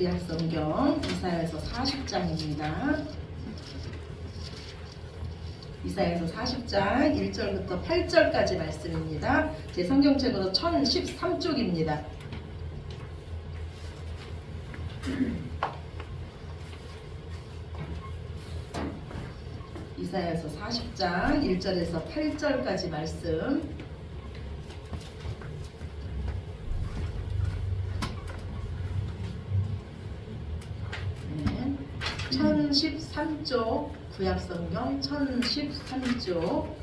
구약성경 이사야서 40장입니다. 이사야서 40장 1절부터 8절까지 말씀입니다. 제 성경책으로 1013쪽입니다. 이사야서 40장 1절에서 8절까지 말씀 네. 1013쪽 구약성경 1013쪽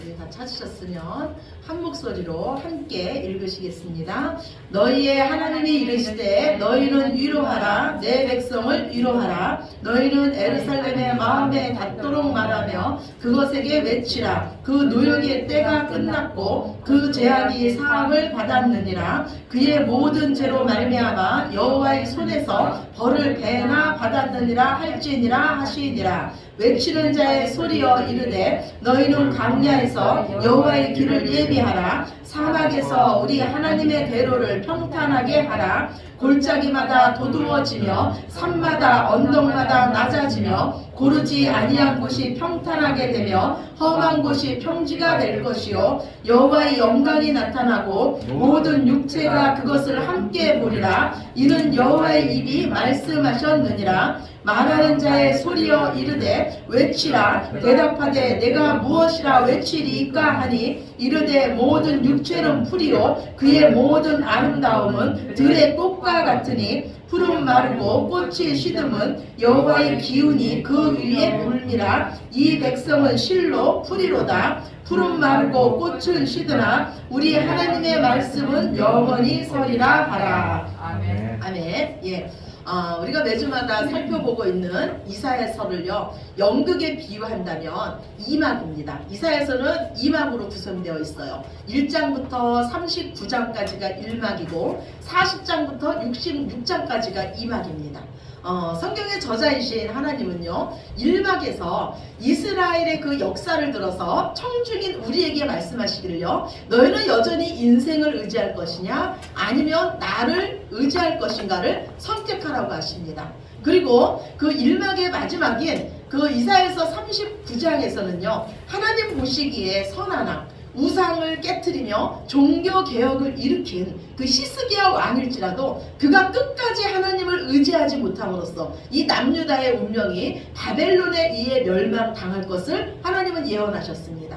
우리 다 찾으셨으면 한 목소리로 함께 읽으시겠습니다. 너희의 하나님이 이르시되 너희는 위로하라. 내 백성을 위로하라. 너희는 에르살렘의 마음에 닿도록 말하며 그것에게 외치라. 그 노역의 때가 끝났고 그 제약이 사함을 받았느니라. 그의 모든 죄로 말미암아 여호와의 손에서 벌을 배나 받았느니라 할지니라 하시니라 외치는 자의 소리여 이르되 너희는 광야에서 여호와의 길을 예비하라. 사막에서 우리 하나님의 대로를 평탄하게 하라. 골짜기마다 도두어지며 산마다 언덕마다 낮아지며 고르지 아니한 곳이 평탄하게 되며 험한 곳이 평지가 될 것이요. 여호와의 영광이 나타나고 모든 육체가 그것을 함께 보리라. 이는 여호와의 입이 말씀하셨느니라 말하는 자의 소리여 이르되 외치라 대답하되 내가 무엇이라 외치리까 하니 이르되 모든 육체는 풀이요 그의 모든 아름다움은 들의 꽃과 같으니 푸른 마르고 꽃이 시듬은 여호와의 기운이 그 위에 불미라 이 백성은 실로 풀이로다 푸른 마르고 꽃은 시드나 우리 하나님의 말씀은 영원히 서리라 하라 아멘. 아멘. 예. 아, 우리가 매주마다 살펴보고 있는 이사야서를요 연극에 비유한다면 2막입니다. 이사야서는 2막으로 구성되어 있어요. 1장부터 39장까지가 1막이고 40장부터 66장까지가 2막입니다. 어, 성경의 저자이신 하나님은요 1막에서 이스라엘의 그 역사를 들어서 청중인 우리에게 말씀하시기를요 너희는 여전히 인생을 의지할 것이냐 아니면 나를 의지할 것인가를 선택하라고 하십니다. 그리고 그 1막의 마지막인 그 이사에서 39장에서는요 하나님 보시기에 선하나 우상을 깨뜨리며 종교 개혁을 일으킨 그 시스기야 왕일지라도 그가 끝까지 하나님을 의지하지 못함으로써 이 남유다의 운명이 바벨론에 의해 멸망당할 것을 하나님은 예언하셨습니다.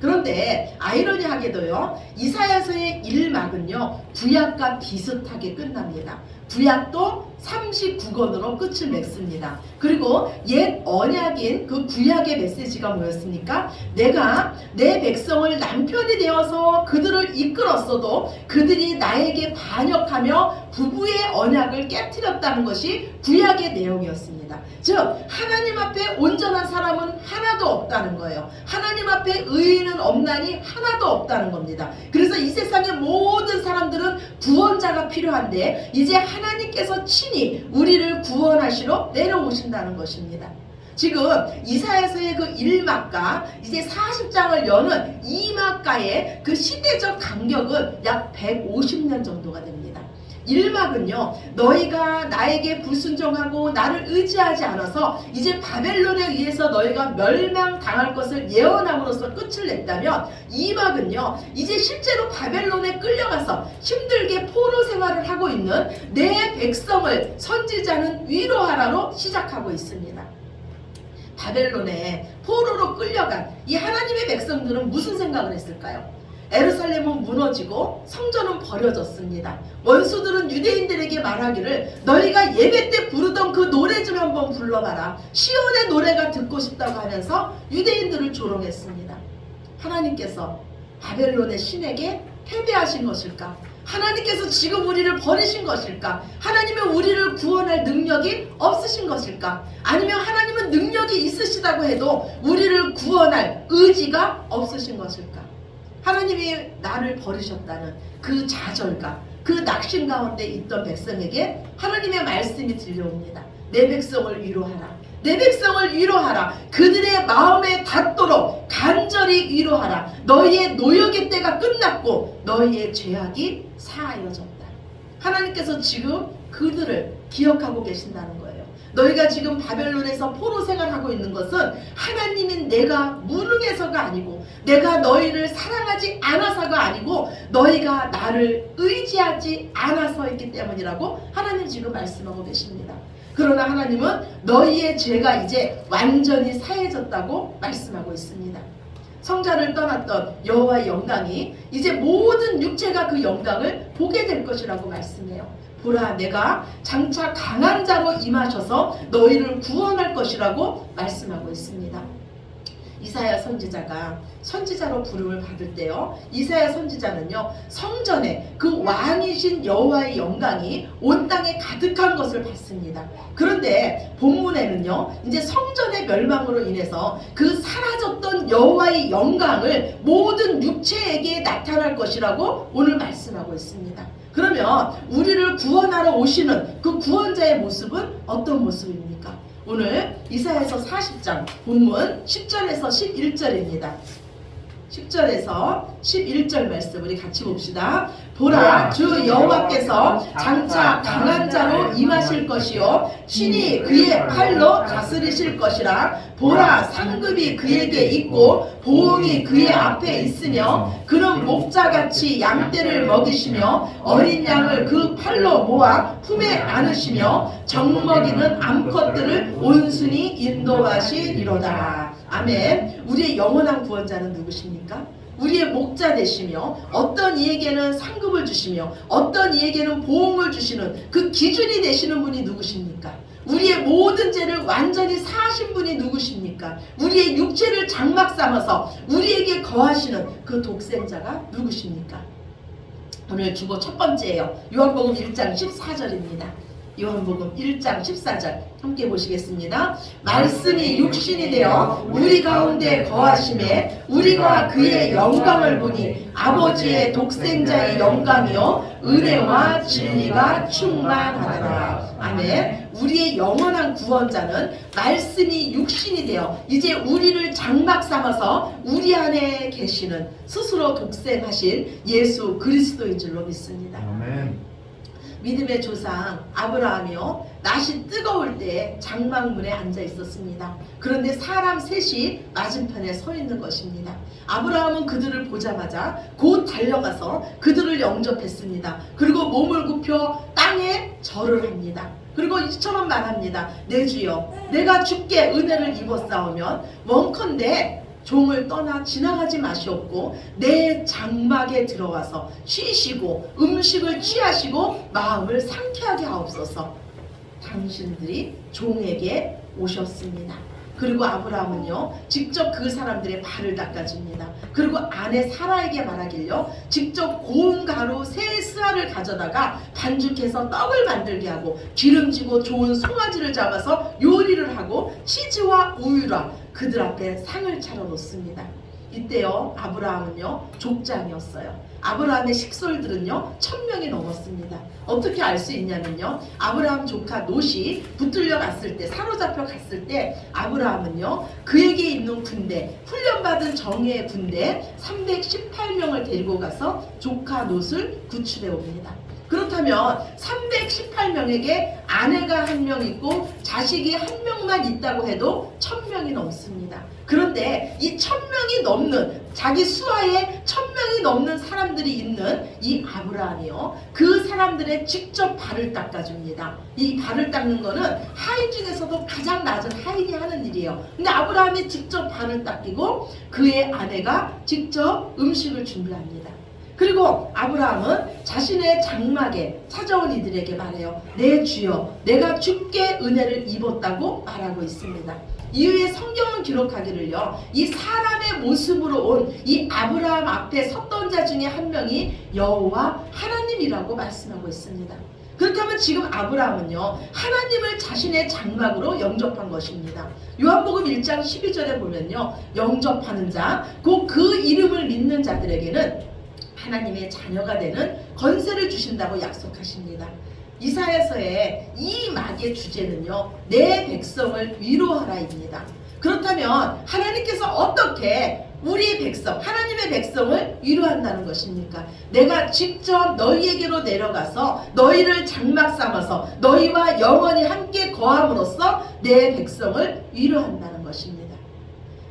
그런데 아이러니하게도요 이사야서의 1막은요 구약과 비슷하게 끝납니다. 구약도 39권으로 끝을 맺습니다. 그리고 옛 언약인 그 구약의 메시지가 뭐였습니까? 내가 내 백성을 남편이 되어서 그들을 이끌었어도 그들이 나에게 반역하며 부부의 언약을 깨뜨렸다는 것이 구약의 내용이었습니다. 즉 하나님 앞에 온전한 사람은 하나도 없다는 거예요. 하나님 앞에 의인은 없나니 하나도 없다는 겁니다. 그래서 이 세상의 모든 사람들은 구원자가 필요한데 이제 하나님께서 친히 우리를 구원하시러 내려오신다는 것입니다. 지금 이사야서의 그 1막과 이제 40장을 여는 2막가의 그 시대적 간격은 약 150년 정도가 됩니다. 1막은요, 너희가 나에게 불순종하고 나를 의지하지 않아서 이제 바벨론에 의해서 너희가 멸망당할 것을 예언함으로써 끝을 냈다면 2막은요, 이제 실제로 바벨론에 끌려가서 힘들게 포로 생활을 하고 있는 내 백성을 선지자는 위로하라로 시작하고 있습니다. 바벨론에 포로로 끌려간 이 하나님의 백성들은 무슨 생각을 했을까요? 에루살렘은 무너지고 성전은 버려졌습니다. 원수들은 유대인들에게 말하기를 너희가 예배 때 부르던 그 노래 좀 한번 불러봐라. 시온의 노래가 듣고 싶다고 하면서 유대인들을 조롱했습니다. 하나님께서 바벨론의 신에게 패배하신 것일까? 하나님께서 지금 우리를 버리신 것일까? 하나님은 우리를 구원할 능력이 없으신 것일까? 아니면 하나님은 능력이 있으시다고 해도 우리를 구원할 의지가 없으신 것일까? 하나님이 나를 버리셨다는 그 좌절감, 그 낙심 가운데 있던 백성에게 하나님의 말씀이 들려옵니다. 내 백성을 위로하라. 내 백성을 위로하라. 그들의 마음에 닿도록 간절히 위로하라. 너희의 노역의 때가 끝났고 너희의 죄악이 사하여졌다. 하나님께서 지금 그들을 기억하고 계신다는 거예요. 너희가 지금 바벨론에서 포로 생활하고 있는 것은 하나님인 내가 무능해서가 아니고 내가 너희를 사랑하지 않아서가 아니고 너희가 나를 의지하지 않아서있기 때문이라고 하나님 지금 말씀하고 계십니다. 그러나 하나님은 너희의 죄가 이제 완전히 사해졌다고 말씀하고 있습니다. 성자를 떠났던 여호와의 영광이 이제 모든 육체가 그 영광을 보게 될 것이라고 말씀해요. 보라 내가 장차 강한 자로 임하셔서 너희를 구원할 것이라고 말씀하고 있습니다. 이사야 선지자가 선지자로 부름을 받을 때요. 이사야 선지자는요. 성전에 그 왕이신 여호와의 영광이 온 땅에 가득한 것을 봤습니다. 그런데 본문에는요. 이제 성전의 멸망으로 인해서 그 사라졌던 여호와의 영광을 모든 육체에게 나타날 것이라고 오늘 말씀하고 있습니다. 그러면 우리를 구원하러 오시는 그 구원자의 모습은 어떤 모습입니까? 오늘 이사에서 40장 본문 10절에서 11절입니다. 10절에서 11절 말씀 우리 같이 봅시다. 보라 주 여호와께서 장차 강한 자로 임하실 것이요. 신이 그의 팔로 다스리실 것이라. 보라 상급이 그에게 있고 보응이 그의 앞에 있으며 그는 목자같이 양떼를 먹이시며 어린 양을 그 팔로 모아 품에 안으시며 정먹이는 암컷들을 온순히 인도하시리로다 아멘 우리의 영원한 구원자는 누구십니까? 우리의 목자 되시며 어떤 이에게는 상급을 주시며 어떤 이에게는 보험을 주시는 그 기준이 되시는 분이 누구십니까? 우리의 모든 죄를 완전히 사하신 분이 누구십니까? 우리의 육체를 장막 삼아서 우리에게 거하시는 그 독생자가 누구십니까? 오늘 주고 첫 번째예요. 요한복음 1장 14절입니다. 요한복음 1장 14절 함께 보시겠습니다. 말씀이 육신이 되어 우리 가운데 거하심에 우리가 그의 영광을 보니 아버지의 독생자의 영광이요 은혜와 진리가 충만하더라. 아멘. 우리의 영원한 구원자는 말씀이 육신이 되어 이제 우리를 장막 삼아서 우리 안에 계시는 스스로 독생하신 예수 그리스도인 줄로 믿습니다. 아멘. 믿음의 조상 아브라함이요 낯이 뜨거울 때 장막문에 앉아 있었습니다. 그런데 사람 셋이 맞은편에 서 있는 것입니다. 아브라함은 그들을 보자마자 곧 달려가서 그들을 영접했습니다. 그리고 몸을 굽혀 땅에 절을 합니다. 그리고 이처럼 말합니다. 내 주여 내가 주께 은혜를 입었사오면 원컨대 종을 떠나 지나가지 마시옵고 내 장막에 들어가서 쉬시고 음식을 취하시고 마음을 상쾌하게 하옵소서 당신들이 종에게 오셨습니다. 그리고 아브라함은요 직접 그 사람들의 발을 닦아줍니다. 그리고 아내 사라에게 말하길요 직접 고운 가루 새 스아를 가져다가 반죽해서 떡을 만들게 하고 기름지고 좋은 송아지를 잡아서 요리를 하고 치즈와 우유라 그들 앞에 상을 차려 놓습니다. 이때요 아브라함은요 족장이었어요. 아브라함의 식솔들은요 천 명이 넘었습니다. 어떻게 알 수 있냐면요 아브라함 조카 롯이 붙들려 갔을 때 사로잡혀 갔을 때 아브라함은요 그에게 있는 군대 훈련받은 정예의 군대 318명을 데리고 가서 조카 롯을 구출해 옵니다. 그렇다면 318명에게 아내가 한 명 있고 자식이 한 명만 있다고 해도 1000명이 넘습니다. 그런데 이 1000명이 넘는 자기 수하에 1000명이 넘는 사람들이 있는 이 아브라함이요. 그 사람들의 직접 발을 닦아줍니다. 이 발을 닦는 거는 하인 중에서도 가장 낮은 하인이 하는 일이에요. 근데 아브라함이 직접 발을 닦이고 그의 아내가 직접 음식을 준비합니다. 그리고 아브라함은 자신의 장막에 찾아온 이들에게 말해요. 내 주여, 내가 주께 은혜를 입었다고 말하고 있습니다. 이후에 성경은 기록하기를요, 이 사람의 모습으로 온 이 아브라함 앞에 섰던 자 중에 한 명이 여호와 하나님이라고 말씀하고 있습니다. 그렇다면 지금 아브라함은요, 하나님을 자신의 장막으로 영접한 것입니다. 요한복음 1장 12절에 보면요, 영접하는 자, 곧 그 이름을 믿는 자들에게는 하나님의 자녀가 되는 건세를 주신다고 약속하십니다. 이사야서의 이 말의 주제는요, 내 백성을 위로하라입니다. 그렇다면 하나님께서 어떻게 우리 백성, 하나님의 백성을 위로한다는 것입니까? 내가 직접 너희에게로 내려가서 너희를 장막 삼아서 너희와 영원히 함께 거함으로써 내 백성을 위로한다는 것입니다.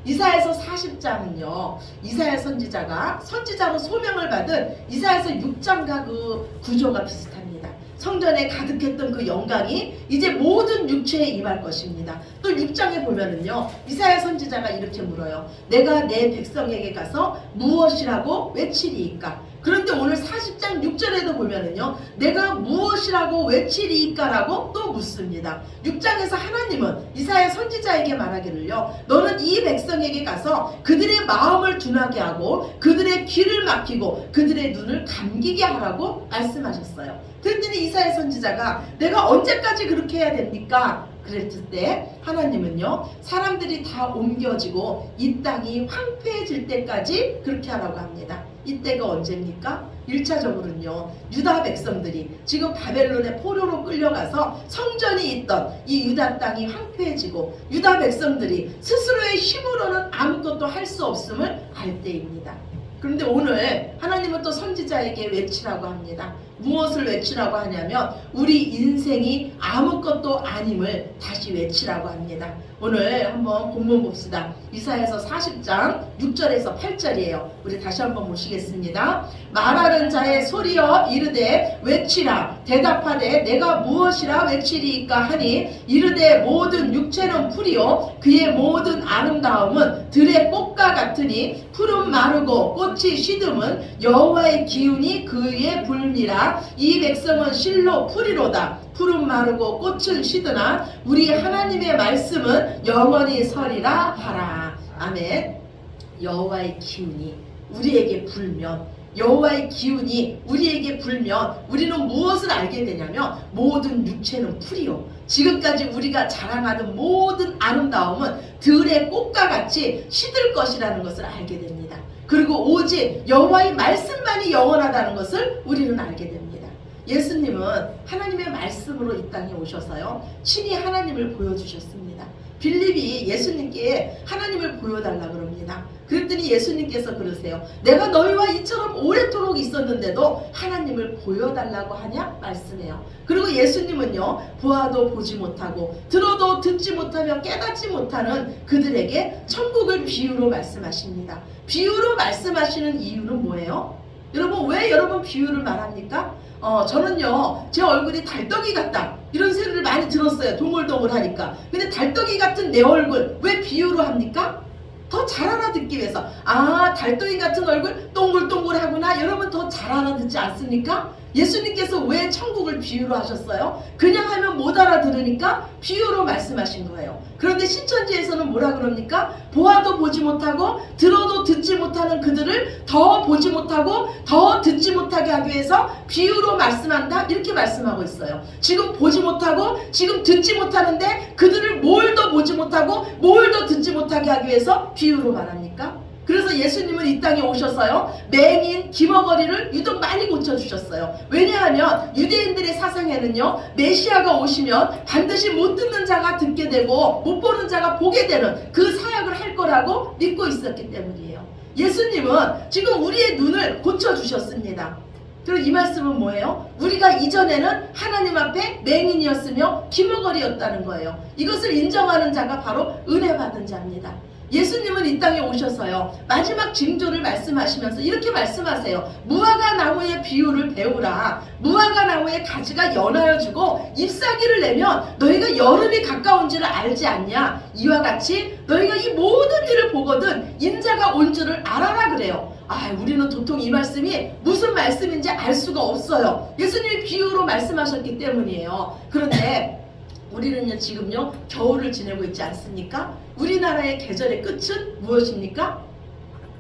이사야서 40장은요. 이사야 선지자가 선지자로 소명을 받은 이사야서 6장과 그 구조가 비슷합니다. 성전에 가득했던 그 영광이 이제 모든 육체에 임할 것입니다. 또 6장에 보면은요. 이사야 선지자가 이렇게 물어요. 내가 내 백성에게 가서 무엇이라고 외치리이까? 그런데 오늘 40장 6절에도 보면은요. 내가 무엇이라고 외치리이까라고 또 묻습니다. 6장에서 하나님은 이사야 선지자에게 말하기를요. 너는 이 백성에게 가서 그들의 마음을 둔하게 하고 그들의 귀를 막히고 그들의 눈을 감기게 하라고 말씀하셨어요. 그랬더니 이사야 선지자가 내가 언제까지 그렇게 해야 됩니까? 그랬을 때 하나님은요 사람들이 다 옮겨지고 이 땅이 황폐해질 때까지 그렇게 하라고 합니다. 이때가 언제입니까? 1차적으로는요 유다 백성들이 지금 바벨론의 포로로 끌려가서 성전이 있던 이 유다 땅이 황폐해지고 유다 백성들이 스스로의 힘으로는 아무것도 할 수 없음을 알 때입니다. 그런데 오늘 하나님은 또 선지자에게 외치라고 합니다. 무엇을 외치라고 하냐면 우리 인생이 아무것도 아님을 다시 외치라고 합니다. 오늘 한번 본문 봅시다. 이사에서 40장 6절에서 8절이에요. 우리 다시 한번 보시겠습니다. 말하는 자의 소리여 이르되 외치라 대답하되 내가 무엇이라 외치리이까 하니 이르되 모든 육체는 풀이요 그의 모든 아름다움은 들의 꽃과 같으니 푸른 마르고 꽃이 시듬은 여호와의 기운이 그 위에 불미라 이 백성은 실로 풀이로다. 푸른 마르고 꽃은 시드나 우리 하나님의 말씀은 영원히 서리라 하라. 아멘. 여호와의 기운이 우리에게 불면 여호와의 기운이 우리에게 불면 우리는 무엇을 알게 되냐면 모든 육체는 풀이요 지금까지 우리가 자랑하는 모든 아름다움은 들의 꽃과 같이 시들 것이라는 것을 알게 됩니다. 그리고 오직 여호와의 말씀만이 영원하다는 것을 우리는 알게 됩니다. 예수님은 하나님의 말씀으로 이 땅에 오셔서요. 친히 하나님을 보여주셨습니다. 빌립이 예수님께 하나님을 보여달라 그럽니다. 그랬더니 예수님께서 그러세요. 내가 너희와 이처럼 오래도록 있었는데도 하나님을 보여달라고 하냐? 말씀해요. 그리고 예수님은요, 보아도 보지 못하고, 들어도 듣지 못하며 깨닫지 못하는 그들에게 천국을 비유로 말씀하십니다. 비유로 말씀하시는 이유는 뭐예요? 여러분, 왜 여러분 비유를 말합니까? 어, 저는요, 제 얼굴이 달덩이 같다. 이런 들었어요. 동글동글 하니까. 근데 달덩이 같은 내 얼굴, 왜 비유로 합니까? 더 잘 알아듣기 위해서. 아, 달덩이 같은 얼굴 동글동글하구나. 여러분 더 잘 알아듣지 않습니까? 예수님께서 왜 천국을 비유로 하셨어요? 그냥 하면 못 알아들으니까 비유로 말씀하신 거예요. 그런데 신천지에서는 뭐라 그럽니까? 보아도 보지 못하고 들어도 듣지 못하는 그들을 더 보지 못하고 더 듣지 못하게 하기 위해서 비유로 말씀한다 이렇게 말씀하고 있어요. 지금 보지 못하고 지금 듣지 못하는데 그들을 뭘 더 보지 못하고 뭘 더 듣지 못하게 하기 위해서 비유로 말합니까? 그래서 예수님은 이 땅에 오셔서요. 맹인 기머거리를 유독 많이 고쳐주셨어요. 왜냐하면 유대인들의 사상에는요 메시아가 오시면 반드시 못 듣는 자가 듣게 되고 못 보는 자가 보게 되는 그 사역을 할 거라고 믿고 있었기 때문이에요. 예수님은 지금 우리의 눈을 고쳐주셨습니다. 그리고 이 말씀은 뭐예요? 우리가 이전에는 하나님 앞에 맹인이었으며 기머거리였다는 거예요. 이것을 인정하는 자가 바로 은혜 받은 자입니다 예수님은 이 땅에 오셔서요 마지막 징조를 말씀하시면서 이렇게 말씀하세요. 무화과 나무의 비유를 배우라. 무화과 나무의 가지가 연하여지고 잎사귀를 내면 너희가 여름이 가까운지를 알지 않냐? 이와 같이 너희가 이 모든 일을 보거든 인자가 온 줄을 알아라 그래요. 아 우리는 도통 이 말씀이 무슨 말씀인지 알 수가 없어요. 예수님이 비유로 말씀하셨기 때문이에요. 그런데 우리는요 지금요 겨울을 지내고 있지 않습니까? 우리나라의 계절의 끝은 무엇입니까?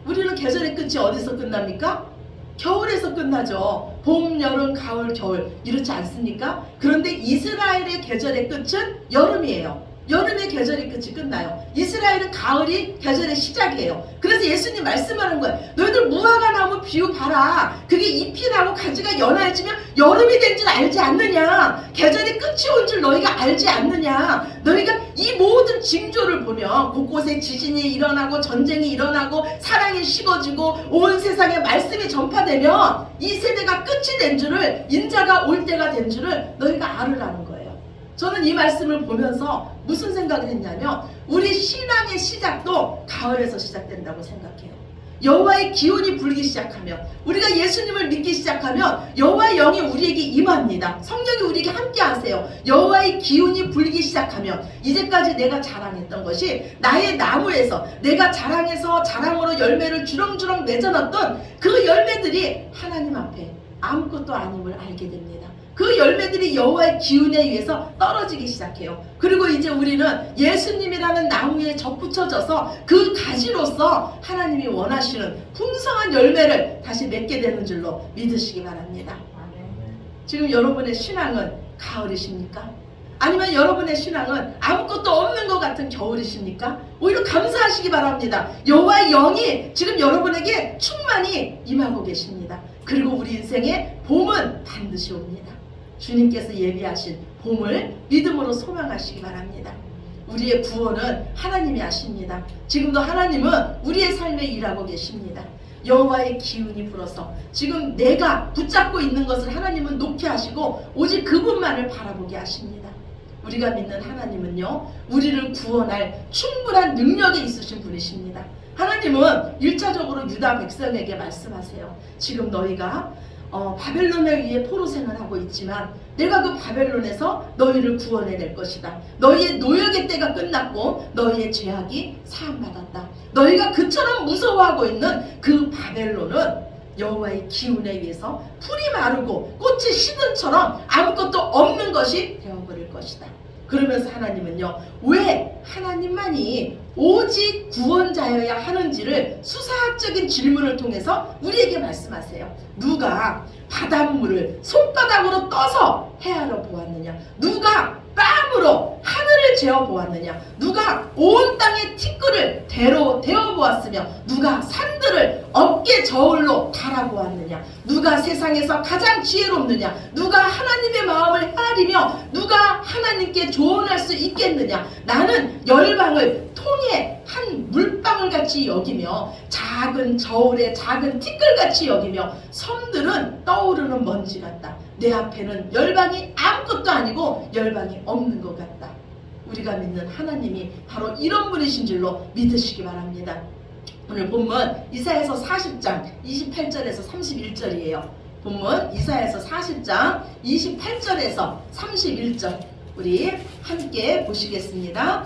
우리는 계절의 끝이 어디서 끝납니까? 겨울에서 끝나죠. 봄, 여름, 가을, 겨울 이렇지 않습니까? 그런데 이스라엘의 계절의 끝은 여름이에요. 여름의 계절이 끝이 끝나요. 이스라엘은 가을이 계절의 시작이에요. 그래서 예수님 말씀하는 거예요. 너희들 무화과 나무 비유 봐라. 그게 잎이 나고 가지가 연해지면 여름이 된 줄 알지 않느냐. 계절이 끝이 온 줄 너희가 알지 않느냐. 너희가 이 모든 징조를 보면 곳곳에 지진이 일어나고 전쟁이 일어나고 사랑이 식어지고 온 세상에 말씀이 전파되면 이 세대가 끝이 된 줄을 인자가 올 때가 된 줄을 너희가 알으라는 거예요. 저는 이 말씀을 보면서 무슨 생각을 했냐면 우리 신앙의 시작도 가을에서 시작된다고 생각해요. 여호와의 기운이 불기 시작하면 우리가 예수님을 믿기 시작하면 여호와의 영이 우리에게 임합니다. 성령이 우리에게 함께 하세요. 여호와의 기운이 불기 시작하면 이제까지 내가 자랑했던 것이 나의 나무에서 내가 자랑해서 자랑으로 열매를 주렁주렁 맺어놨던 그 열매들이 하나님 앞에 아무것도 아님을 알게 됩니다. 그 열매들이 여호와의 기운에 의해서 떨어지기 시작해요. 그리고 이제 우리는 예수님이라는 나무에 접붙여져서 그 가지로서 하나님이 원하시는 풍성한 열매를 다시 맺게 되는 줄로 믿으시기 바랍니다. 지금 여러분의 신앙은 가을이십니까? 아니면 여러분의 신앙은 아무것도 없는 것 같은 겨울이십니까? 오히려 감사하시기 바랍니다. 여호와의 영이 지금 여러분에게 충만히 임하고 계십니다. 그리고 우리 인생에 봄은 반드시 옵니다. 주님께서 예비하신 봄을 믿음으로 소망하시기 바랍니다. 우리의 구원은 하나님이 하십니다. 지금도 하나님은 우리의 삶에 일하고 계십니다. 여호와의 기운이 불어서 지금 내가 붙잡고 있는 것을 하나님은 놓게 하시고 오직 그분만을 바라보게 하십니다. 우리가 믿는 하나님은요, 우리를 구원할 충분한 능력이 있으신 분이십니다. 하나님은 일차적으로 유다 백성에게 말씀하세요. 지금 너희가 어, 바벨론에 의해 포로 생활하고 있지만 내가 그 바벨론에서 너희를 구원해낼 것이다. 너희의 노역의 때가 끝났고 너희의 죄악이 사함받았다. 너희가 그처럼 무서워하고 있는 그 바벨론은 여호와의 기운에 의해서 풀이 마르고 꽃이 시든처럼 아무것도 없는 것이 되어버릴 것이다. 그러면서 하나님은요, 왜 하나님만이 오직 구원자여야 하는지를 수사학적인 질문을 통해서 우리에게 말씀하세요. 누가 바닷물을 손바닥으로 떠서 헤아려 보았느냐? 누가 땀으로 하늘을 재어 보았느냐? 누가 온 땅의 티끌을 대로 데워 보았으며 누가 산들을 어깨 저울로 달아 보았느냐? 누가 세상에서 가장 지혜롭느냐? 누가 하나님의 마음을 헤아리며 누가 하나님께 조언할 수 있겠느냐? 나는 열방을 통에 한 물방울 같이 여기며 작은 저울의 작은 티끌 같이 여기며 섬들은 떠오르는 먼지 같다. 내 앞에는 열방이 아무것도 아니고 열방이 없는 것 같다. 우리가 믿는 하나님이 바로 이런 분이신 줄로 믿으시기 바랍니다. 오늘 본문 이사에서 40장 28절에서 31절이에요. 본문 이사에서 40장 28절에서 31절 우리 함께 보시겠습니다.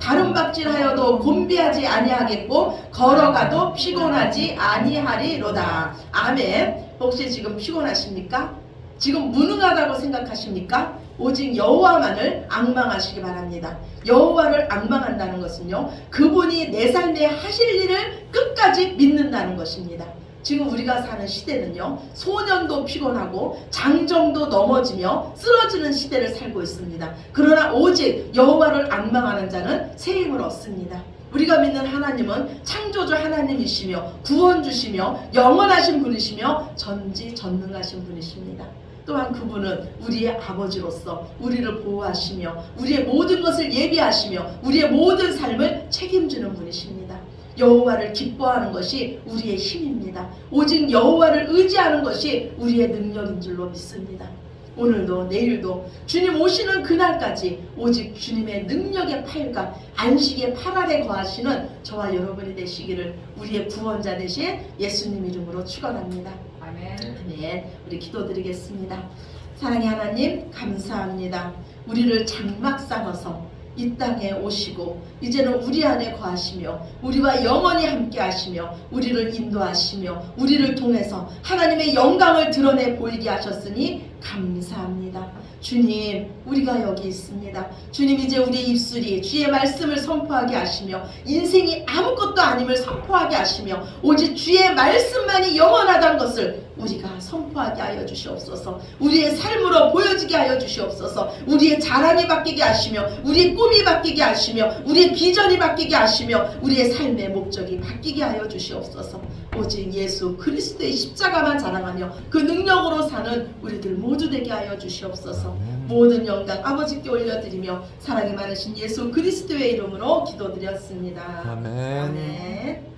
다른 박질하여도 곤비하지 아니하겠고 걸어가도 피곤하지 아니하리로다. 아멘. 혹시 지금 피곤하십니까? 지금 무능하다고 생각하십니까? 오직 여호와만을 악망하시기 바랍니다. 여호와를 악망한다는 것은요. 그분이 내 삶에 하실 일을 끝까지 믿는다는 것입니다. 지금 우리가 사는 시대는요. 소년도 피곤하고 장정도 넘어지며 쓰러지는 시대를 살고 있습니다. 그러나 오직 여호와를 악망하는 자는 새 힘을 얻습니다. 우리가 믿는 하나님은 창조주 하나님이시며 구원주시며 영원하신 분이시며 전지전능하신 분이십니다. 또한 그분은 우리의 아버지로서 우리를 보호하시며 우리의 모든 것을 예비하시며 우리의 모든 삶을 책임지는 분이십니다. 여호와를 기뻐하는 것이 우리의 힘입니다. 오직 여호와를 의지하는 것이 우리의 능력인 줄로 믿습니다. 오늘도 내일도 주님 오시는 그날까지 오직 주님의 능력의 팔과 안식의 팔 아래 거하시는 저와 여러분이 되시기를 우리의 구원자 되신 예수님 이름으로 축원합니다. 아멘. 아멘. 우리 기도드리겠습니다. 사랑의 하나님 감사합니다. 우리를 장막 삼아서 이 땅에 오시고 이제는 우리 안에 거하시며 우리와 영원히 함께 하시며 우리를 인도하시며 우리를 통해서 하나님의 영광을 드러내 보이게 하셨으니 감사합니다. 주님, 우리가 여기 있습니다. 주님, 이제 우리의 입술이 주의 말씀을 선포하게 하시며 인생이 아무것도 아님을 선포하게 하시며 오직 주의 말씀만이 영원하다는 것을 우리가 선포하게 하여 주시옵소서. 우리의 삶으로 보여지게 하여 주시옵소서. 우리의 자랑이 바뀌게 하시며 우리의 꿈이 바뀌게 하시며 우리의 비전이 바뀌게 하시며 우리의 삶의 목적이 바뀌게 하여 주시옵소서. 오직 예수 그리스도의 십자가만 자랑하며 그 능력으로 사는 우리들 모두 되게 하여 주시옵소서. 모든 영광 아버지께 올려드리며 사랑이 많으신 예수 그리스도의 이름으로 기도드렸습니다. 아멘. 아멘.